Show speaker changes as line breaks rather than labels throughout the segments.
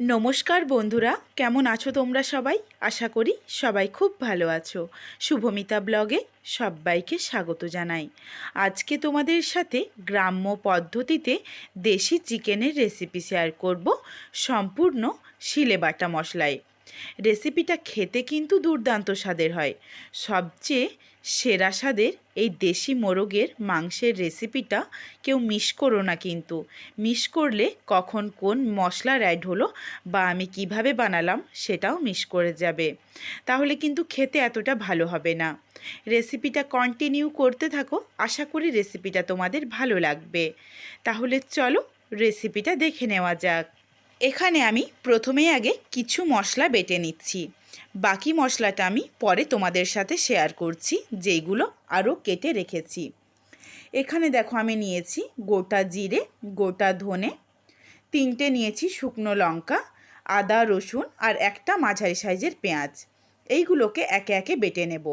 নমস্কার বন্ধুরা, কেমন আছো তোমরা সবাই? আশা করি সবাই খুব ভালো আছো। শুভমিতা ব্লগে সবাইকে স্বাগত জানাই। আজকে তোমাদের সাথে গ্রাম্য পদ্ধতিতে দেশি চিকেনের রেসিপি শেয়ার করব সম্পূর্ণ শিলে বাটা মশলায়। রেসিপিটা খেতে কিন্তু দুর্দান্ত স্বাদের হয়। সবচেয়ে সেরা স্বাদের এই দেশি মোরগের মাংসের রেসিপিটা কেউ মিস করো না কিন্তু। মিস করলে কখন কোন মশলার অ্যাড হলো বা আমি কীভাবে বানালাম সেটাও মিস করে যাবে। তাহলে কিন্তু খেতে এতটা ভালো হবে না। রেসিপিটা কন্টিনিউ করতে থাকো, আশা করি রেসিপিটা তোমাদের ভালো লাগবে। তাহলে চলো রেসিপিটা দেখে নেওয়া যাক। এখানে আমি প্রথমেই আগে কিছু মশলা বেটে নিচ্ছি। বাকি মশলাটা আমি পরে তোমাদের সাথে শেয়ার করছি, যেইগুলো আরও কেটে রেখেছি। এখানে দেখো আমি নিয়েছি গোটা জিরে, গোটা ধনে, তিনটে নিয়েছি শুকনো লঙ্কা, আদা, রসুন আর একটা মাঝারি সাইজের পেঁয়াজ। এইগুলোকে একে একে বেটে নেব।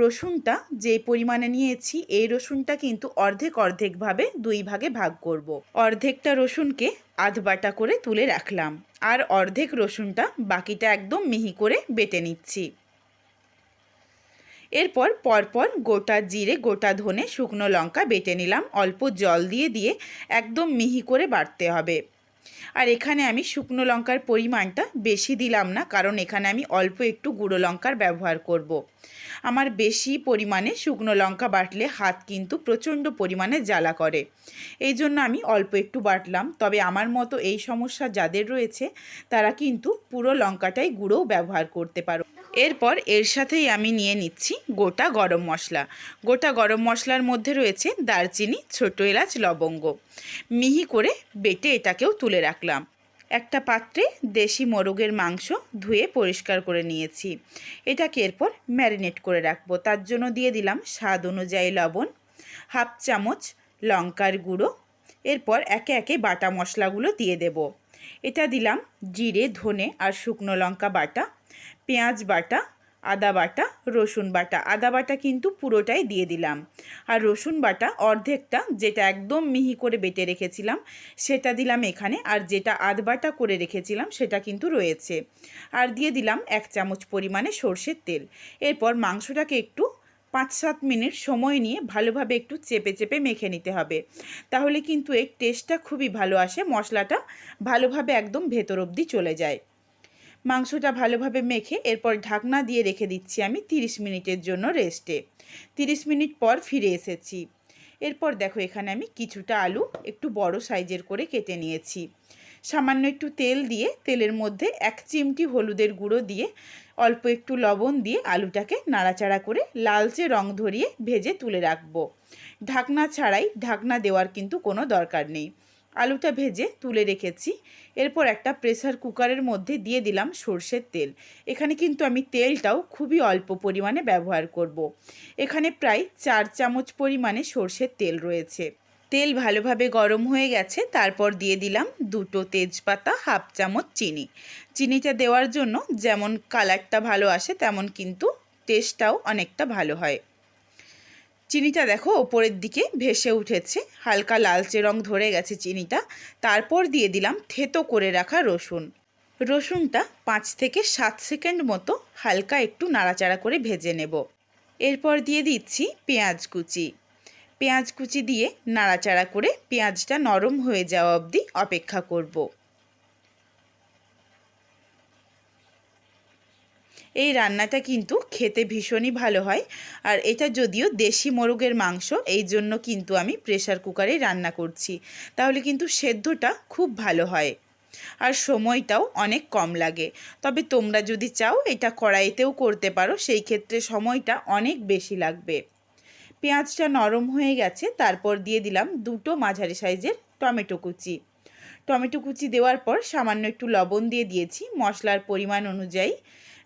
রসুনটা যে পরিমাণে নিয়েছি, এই রসুনটা কিন্তু অর্ধেক অর্ধেকভাবে দুই ভাগে ভাগ করব। অর্ধেকটা রসুনকে আধ বাটা করে তুলে রাখলাম আর অর্ধেক রসুনটা বাকিটা একদম মিহি করে বেটে নিচ্ছি। এরপর পরপর গোটা জিরে, গোটা ধনে শুকনো লঙ্কা বেটে নিলাম। অল্প জল দিয়ে দিয়ে একদম মিহি করে বাটতে হবে। আর এখানে আমি শুকনো লঙ্কার পরিমাণটা বেশি দিলাম না, কারণ এখানে আমি অল্প একটু গুঁড়ো লঙ্কার ব্যবহার করব। আমার বেশি পরিমাণে শুকনো লঙ্কা বাটলে হাত কিন্তু প্রচণ্ড পরিমাণে জ্বালা করে এই জন্য আমি অল্প একটু বাটলাম, তবে আমার মতো এই সমস্যা যাদের রয়েছে, তারা কিন্তু পুরো লঙ্কাটাই গুঁড়োও ব্যবহার করতে পারো এরপর এর সাথেই আমি নিয়ে নিচ্ছি গোটা গরম মশলা। গোটা গরম মশলার মধ্যে রয়েছে দারচিনি, ছোটো এলাচ, লবঙ্গ। মিহি করে বেটে এটাকেও তুলে রাখলাম। একটা পাত্রে দেশি মোরগের মাংস ধুয়ে পরিষ্কার করে নিয়েছি। এটাকে এরপর ম্যারিনেট করে রাখব। তার জন্য দিয়ে দিলাম স্বাদ অনুযায়ী লবণ, হাফ চামচ লঙ্কার গুঁড়ো। এরপর একে একে বাটা মশলাগুলো দিয়ে দেব। এটা দিলাম জিরে, ধনে আর শুকনো লঙ্কা বাটা। পেঁয়াজ বাটা, আদা বাটা, রসুন বাটা। আদা বাটা কিন্তু পুরোটাই দিয়ে দিলাম। আর রসুন বাটা অর্ধেকটা, যেটা একদম মিহি করে বেটে রেখেছিলাম, সেটা দিলাম এখানে। আর যেটা আধ বাটা করে রেখেছিলাম, সেটা কিন্তু রয়েছে। আর দিয়ে দিলাম এক চামচ পরিমাণে সর্ষের তেল। এরপর মাংসটাকে একটু পাঁচ সাত মিনিট সময় নিয়ে ভালোভাবে একটু চেপে চেপে মেখে নিতে হবে। তাহলে কিন্তু এর টেস্টটা খুবই ভালো আসে, মশলাটা ভালোভাবে একদম ভেতর অবধি চলে যায়। মাংসটা ভালোভাবে মেখে এরপর ঢাকনা দিয়ে রেখে দিচ্ছি আমি 30 মিনিটের জন্য রেস্টে। 30 মিনিট পর ফিরে এসেছি। এরপর দেখো এখানে আমি কিছুটা আলু একটু বড় সাইজের করে কেটে নিয়েছি। সামান্য একটু তেল দিয়ে, তেলের মধ্যে এক চিমটি হলুদের গুঁড়ো দিয়ে, অল্প একটু লবণ দিয়ে আলুটাকে নাড়াচাড়া করে লালচে রং ধরিয়ে ভেজে তুলে রাখব। ঢাকনা ছাড়াই ঢাকনা দেওয়ার কিন্তু কোনো দরকার নেই। আলুটা ভেজে তুলে রেখেছি। এরপর একটা প্রেসার কুকারের মধ্যে দিয়ে দিলাম সর্ষের তেল। এখানে কিন্তু আমি তেলটাও খুবই অল্প পরিমাণে ব্যবহার করব। এখানে প্রায় চার চামচ পরিমাণে সর্ষের তেল রয়েছে। তেল ভালোভাবে গরম হয়ে গেছে, তারপর দিয়ে দিলাম দুটো তেজপাতা, হাফ চামচ চিনি। চিনিটা দেওয়ার জন্য যেমন কালারটা ভালো আসে, তেমন কিন্তু টেস্টটাও অনেকটা ভালো হয়। চিনিটা দেখো ওপরের দিকে ভেসে উঠেছে। হালকা লালচে রং ধরে গেছে চিনিটা। তারপর দিয়ে দিলাম থেতো করে রাখা রসুন। রসুনটা পাঁচ থেকে সাত সেকেন্ড মতো হালকা একটু নাড়াচাড়া করে ভেজে নেব। এরপর দিয়ে দিচ্ছি পেঁয়াজ কুচি। পেঁয়াজ কুচি দিয়ে নাড়াচাড়া করে পেঁয়াজটা নরম হয়ে যাওয়া অবধি অপেক্ষা করব। এই রান্নাটা কিন্তু খেতে ভীষণই ভালো হয়। আর এটা যদিও দেশি মোরগের মাংস, এই জন্য কিন্তু আমি প্রেশার কুকারে রান্না করছি। তাহলে কিন্তু সেদ্ধটা খুব ভালো হয়। আর সময়টাও অনেক কম লাগে। তবে তোমরা যদি চাও এটা কড়াইতেও করতে পারো, সেই ক্ষেত্রে সময়টা অনেক বেশি লাগবে। পেঁয়াজটা নরম হয়ে গেছে, তারপর দিয়ে দিলাম দুটো মাঝারি সাইজের টমেটো কুচি। টমেটো কুচি দেওয়ার পর সামান্য একটু লবণ দিয়ে দিয়েছি। মশলার পরিমাণ অনুযায়ী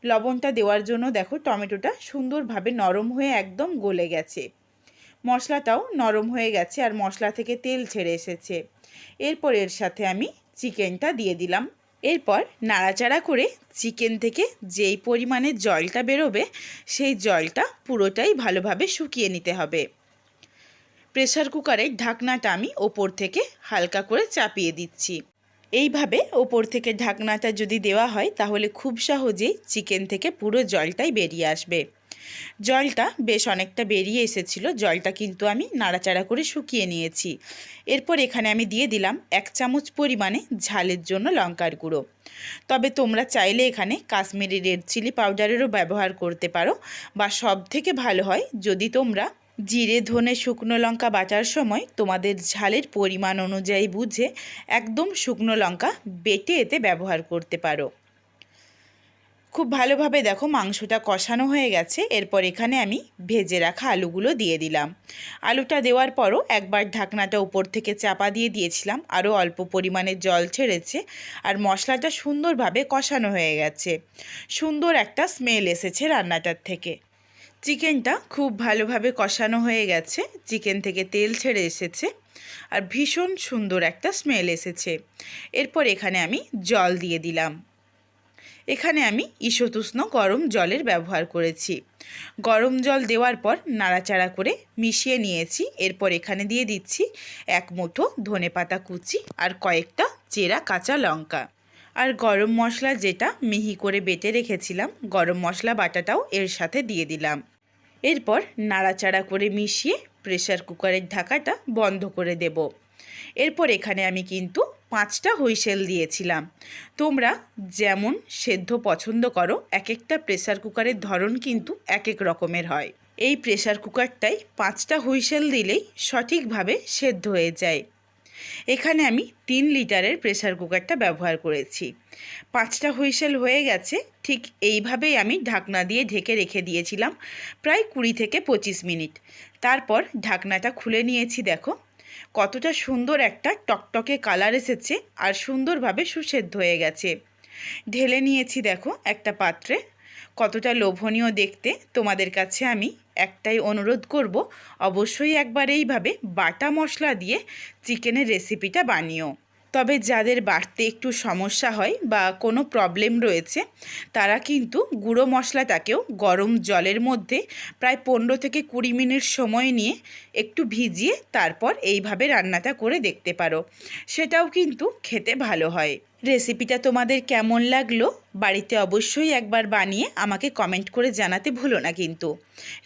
লবণটা দেওয়ার জন্য দেখো টমেটোটা সুন্দরভাবে নরম হয়ে একদম গলে গেছে। মশলাটাও নরম হয়ে গেছে আর মশলা থেকে তেল ছেড়ে এসেছে। এরপর এর সাথে আমি চিকেনটা দিয়ে দিলাম। এরপর নাড়াচাড়া করে চিকেন থেকে যেই পরিমাণে জলটা বেরোবে, সেই জলটা পুরোটাই ভালোভাবে শুকিয়ে নিতে হবে। প্রেসার কুকারের ঢাকনাটা আমি ওপর থেকে হালকা করে চাপিয়ে দিচ্ছি। এইভাবে ওপর থেকে ঢাকনাটা যদি দেওয়া হয়, তাহলে খুব সহজেই চিকেন থেকে পুরো জলটাই বেরিয়ে আসবে। জলটা বেশ অনেকটা বেরিয়ে এসেছিল, জলটা কিন্তু আমি নাড়াচাড়া করে শুকিয়ে নিয়েছি। এরপর এখানে আমি দিয়ে দিলাম এক চামচ পরিমাণে ঝালের জন্য লঙ্কার গুঁড়ো। তবে তোমরা চাইলে এখানে কাশ্মীরি রেড চিলি পাউডারেরও ব্যবহার করতে পারো, বা সব থেকে ভালো হয় যদি তোমরা জিরে, ধনে, শুকনো লঙ্কা বাটার সময় তোমাদের ঝালের পরিমাণ অনুযায়ী বুঝে একদম শুকনো লঙ্কা বেটে এতে ব্যবহার করতে পারো। খুব ভালোভাবে দেখো মাংসটা কষানো হয়ে গেছে। এরপর এখানে আমি ভেজে রাখা আলুগুলো দিয়ে দিলাম। আলুটা দেওয়ার পরও একবার ঢাকনাটা উপর থেকে চাপা দিয়ে দিয়েছিলাম। আরও অল্প পরিমাণে জল ছেড়েছে আর মশলাটা সুন্দরভাবে কষানো হয়ে গেছে। সুন্দর একটা স্মেল এসেছে রান্নাটার থেকে। চিকেনটা খুব ভালোভাবে কষানো হয়ে গেছে। চিকেন থেকে তেল ছেড়ে এসেছে আর ভীষণ সুন্দর একটা স্মেল এসেছে। এরপর এখানে আমি জল দিয়ে দিলাম। এখানে আমি ঈশতুষ্ণ গরম জলের ব্যবহার করেছি। গরম জল দেওয়ার পর নাড়াচাড়া করে মিশিয়ে নিয়েছি। এরপর এখানে দিয়ে দিচ্ছি এক মুঠো ধনে পাতা কুচি আর কয়েকটা চেরা কাঁচা লঙ্কা। আর গরম মশলা যেটা মিহি করে বেটে রেখেছিলাম, গরম মশলা বাটাটাও এর সাথে দিয়ে দিলাম। এরপর নাড়াচাড়া করে মিশিয়ে প্রেশার কুকারের ঢাকাটা বন্ধ করে দেব। এরপর এখানে আমি কিন্তু পাঁচটা হুইসেল দিয়েছিলাম। তোমরা যেমন সেদ্ধ পছন্দ করো এক একটা প্রেশার কুকারের ধরন কিন্তু এক এক রকমের হয়। এই প্রেশার কুকারটাই পাঁচটা হুইসেল দিলেই সঠিকভাবে সেদ্ধ হয়ে যায়। এখানে আমি তিন লিটারের প্রেসার কুকারটা ব্যবহার করেছি। পাঁচটা হুইসেল হয়ে গেছে, ঠিক এইভাবেই আমি ঢাকনা দিয়ে ঢেকে রেখে দিয়েছিলাম প্রায় কুড়ি থেকে পঁচিশ মিনিট। তারপর ঢাকনাটা খুলে নিয়েছি, দেখো। কতটা সুন্দর একটা টকটকে কালার এসেছে আর সুন্দরভাবে সুসেদ্ধ হয়ে গেছে। ঢেলে নিয়েছি, দেখো, একটা পাত্রে। কতটা লোভনীয় দেখতে তোমাদের কাছে আমি একটাই অনুরোধ করব, অবশ্যই একবার এইভাবে বাটা মশলা দিয়ে চিকেনের রেসিপিটা বানিও। তবে যাদের বাড়তে একটু সমস্যা হয় বা কোনো প্রবলেম রয়েছে, তারা কিন্তু গুঁড়ো মশলাটাকেও গরম জলের মধ্যে প্রায় পনেরো থেকে কুড়ি মিনিট সময় নিয়ে একটু ভিজিয়ে তারপর এইভাবে রান্নাটা করে দেখতে পারো। সেটাও কিন্তু খেতে ভালো হয়। রেসিপিটা তোমাদের কেমন লাগল বাড়িতে অবশ্যই একবার বানিয়ে আমাকে কমেন্ট করে জানাতে ভুলো না কিন্তু।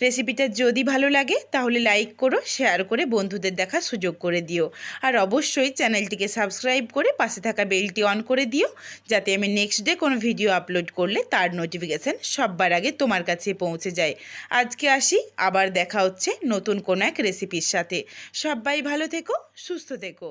রেসিপিটা যদি ভালো লাগে তাহলে লাইক করো, শেয়ার করে বন্ধুদের দেখার সুযোগ করে দিও। আর অবশ্যই চ্যানেলটিকে সাবস্ক্রাইব করে পাশে থাকা বেলটি অন করে দিও, যাতে আমি নেক্সট ডে কোনো ভিডিও আপলোড করলে তার নোটিফিকেশান সববার আগে তোমার কাছে পৌঁছে যায়। আজকে আসি, আবার দেখা হচ্ছে নতুন কোনো এক রেসিপির সাথে। সবাই ভালো থেকো, সুস্থ থেকো।